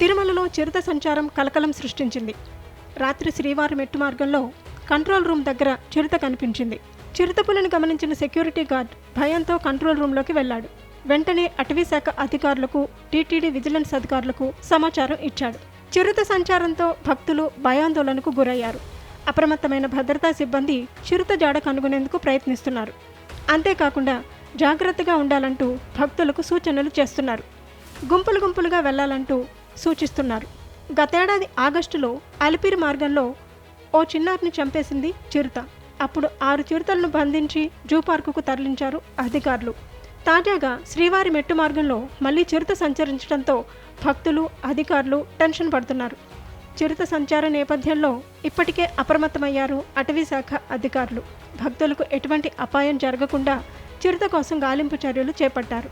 తిరుమలలో చిరుత సంచారం కలకలం సృష్టించింది. రాత్రి శ్రీవారి మెట్టు మార్గంలో కంట్రోల్ రూమ్ దగ్గర చిరుత కనిపించింది. చిరుతపులను గమనించిన సెక్యూరిటీ గార్డ్ భయంతో కంట్రోల్ రూమ్లోకి వెళ్ళాడు. వెంటనే అటవీ శాఖ అధికారులకు టీటీడీ విజిలెన్స్ అధికారులకు సమాచారం ఇచ్చాడు. చిరుత సంచారంతో భక్తులు భయాందోళనకు గురయ్యారు. అప్రమత్తమైన భద్రతా సిబ్బంది చిరుత జాడ కనుగొనేందుకు ప్రయత్నిస్తున్నారు. అంతేకాకుండా జాగ్రత్తగా ఉండాలంటూ భక్తులకు సూచనలు చేస్తున్నారు. గుంపులు గుంపులుగా వెళ్ళాలంటూ సూచిస్తున్నారు. గతేడాది ఆగస్టులో అలిపిరి మార్గంలో ఓ చిన్నారిని చంపేసింది చిరుత. అప్పుడు ఆరు చిరుతలను బంధించి జూ పార్కుకు తరలించారు అధికారులు. తాజాగా శ్రీవారి మెట్టు మార్గంలో మళ్ళీ చిరుత సంచరించడంతో భక్తులు అధికారులు టెన్షన్ పడుతున్నారు. చిరుత సంచార నేపథ్యంలో ఇప్పటికే అప్రమత్తమయ్యారు అటవీ శాఖ అధికారులు. భక్తులకు ఎటువంటి అపాయం జరగకుండా చిరుత కోసం గాలింపు చర్యలు చేపట్టారు.